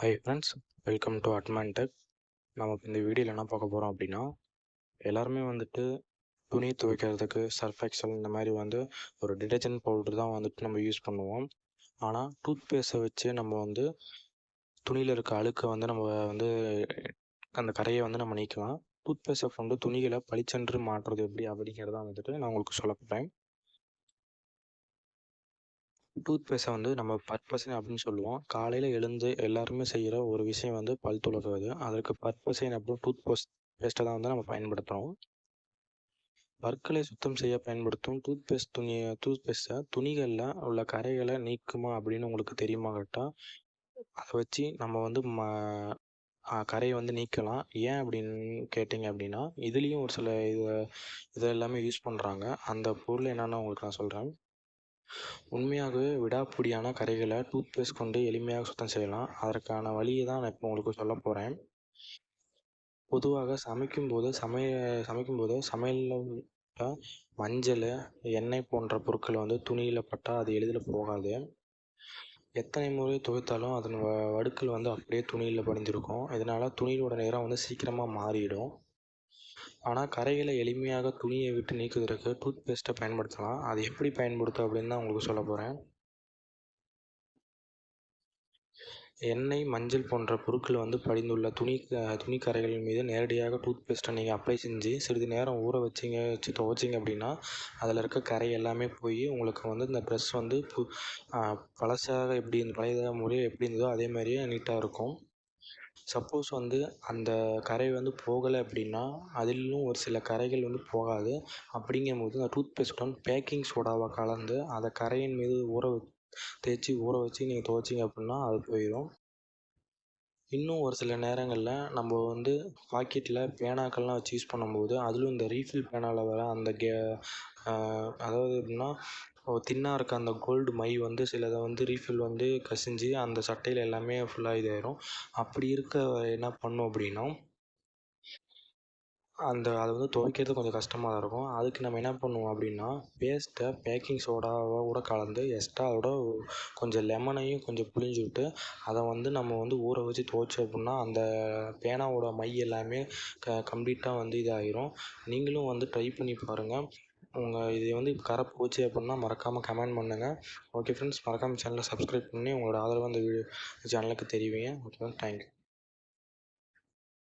Hi friends welcome to அட்மான் tech நமக்கு இந்த வீடியோவில் என்ன பார்க்க போகிறோம் அப்படின்னா எல்லாருமே வந்துட்டு துணி துவைக்கிறதுக்கு சர்ஃப் எக்ஸல் இந்த மாதிரி வந்து ஒரு டிடர்ஜென்ட் பவுடர் தான் வந்துட்டு நம்ம யூஸ் பண்ணுவோம். ஆனால் டூத் பேஸ்ட்டை வச்சு நம்ம வந்து துணியில் இருக்க அழுக்கை வந்து நம்ம வந்து அந்த கரையை வந்து நம்ம நீக்கலாம். டூத் பேஸ்ட்டை கொண்டு துணிகளை பளிச்சென்று மாற்றுறது எப்படி அப்படிங்கிறத வந்துட்டு நான் உங்களுக்கு சொல்ல போகிறேன் டூத் பேஸ்ட்டை வந்து நம்ம பர்பஸன் அப்படின்னு சொல்லுவோம். காலையில் எழுந்து எல்லாருமே செய்கிற ஒரு விஷயம் வந்து பல் துலக்குவது. அதற்கு பர்பஸன் அப்படின்னு டூத் பேஸ்ட் பேஸ்ட்டை தான் வந்து நம்ம பயன்படுத்துகிறோம் பற்களை சுத்தம் செய்ய பயன்படுத்தும். டூத் பேஸ்ட் துணி டூத் பேஸ்ட்டை துணிகளில் உள்ள கரைகளை நீக்குமா அப்படின்னு உங்களுக்கு தெரியுமா கரெக்டாக அதை வச்சு நம்ம வந்து ம கரையை வந்து நீக்கலாம். ஏன் அப்படின்னு கேட்டிங்க அப்படின்னா இதுலேயும் ஒரு சில இது இதை எல்லாமே யூஸ் பண்ணுறாங்க அந்த பொருள் என்னென்னு உங்களுக்கு நான் சொல்கிறேன் உண்மையாகவே விடாப்பிடியான கரைகளை டூத் பேஸ்ட் கொண்டு எளிமையாக சுத்தம் செய்யலாம். அதற்கான வழியை தான் நான் இப்போ உங்களுக்கு சொல்ல போகிறேன் பொதுவாக சமைக்கும்போது சமைய சமைக்கும்போது சமையலில் மஞ்சள் எண்ணெய் போன்ற பொருட்கள் வந்து துணியில் பட்டால் அது எளிதில் போகாது. எத்தனை முறை துவைத்தாலும் அதன் வ வடுக்கள் வந்து அப்படியே துணியில் படிஞ்சிருக்கும். இதனால் துணியோட நிறம் வந்து சீக்கிரமாக மாறிடும். ஆனால் கரைகளை எளிமையாக துணியை விட்டு நீக்குவதற்கு டூத் பேஸ்ட்டை பயன்படுத்தலாம். அது எப்படி பயன்படுத்தும் அப்படின்னு தான் உங்களுக்கு சொல்ல போகிறேன் எண்ணெய் மஞ்சள் போன்ற பொருட்கள் வந்து படிந்துள்ள துணி துணி கரைகளின் மீது நேரடியாக டூத் பேஸ்ட்டை நீங்கள் அப்ளை செஞ்சு சிறிது நேரம் ஊற வச்சிங்க வச்சு துவைச்சிங்க அப்படின்னா அதில் இருக்க கரை எல்லாமே போய் உங்களுக்கு வந்து இந்த ட்ரெஸ் வந்து பு பழசாக எப்படி பழைய முறையில் எப்படி இருந்ததோ அதே மாதிரியே நீட்டாக இருக்கும். சப்போஸ் வந்து அந்த கரை வந்து போகலை அப்படின்னா அதிலும் ஒரு சில கரைகள் வந்து போகாது. அப்படிங்கும்போது அந்த டூத் பேஸ்ட்டுடன் பேக்கிங் சோடாவை கலந்து அதை கரையின் மீது ஊற தேய்ச்சி ஊற வச்சு நீங்கள் துவைச்சிங்க அப்படின்னா அது போயிடும் இன்னும் ஒரு சில நேரங்களில் நம்ம வந்து பாக்கெட்டில் பேனாக்கள்லாம் வச்சு யூஸ் பண்ணும்போது அதிலும் இந்த ரீஃபில் பேனாவில் வர அந்த கே அதாவது எப்படின்னா தின்னாக இருக்க அந்த கோல்டு மை வந்து சிலதை வந்து ரீஃபில் வந்து கசிஞ்சு அந்த சட்டையில் எல்லாமே ஃபுல்லாக இதாயிரும். அப்படி இருக்க என்ன பண்ணும் அப்படின்னா அந்த அதை வந்து துவைக்கிறது கொஞ்சம் கஷ்டமாக தான் இருக்கும். அதுக்கு நம்ம என்ன பண்ணுவோம் அப்படின்னா பேஸ்ட்டை பேக்கிங் கூட கலந்து எக்ஸ்ட்ரா அதோட கொஞ்சம் லெமனையும் கொஞ்சம் புழிஞ்சு விட்டு அதை வந்து நம்ம வந்து ஊற வச்சு துவைச்சோம் அப்படின்னா அந்த பேனாவோட மை எல்லாமே க கம்ப்ளீட்டாக வந்து இதாகிரும் நீங்களும் வந்து ட்ரை பண்ணி பாருங்கள் உங்கள் இது வந்து கரை போச்சு அப்படின்னா மறக்காமல் கமெண்ட் பண்ணுங்கள் ஓகே ஃப்ரெண்ட்ஸ் மறக்காமல் சேனலை சப்ஸ்கிரைப் பண்ணி உங்களோட ஆதரவு அந்த வீடியோ சேனலுக்கு தெரிவிங்க. Okay thank you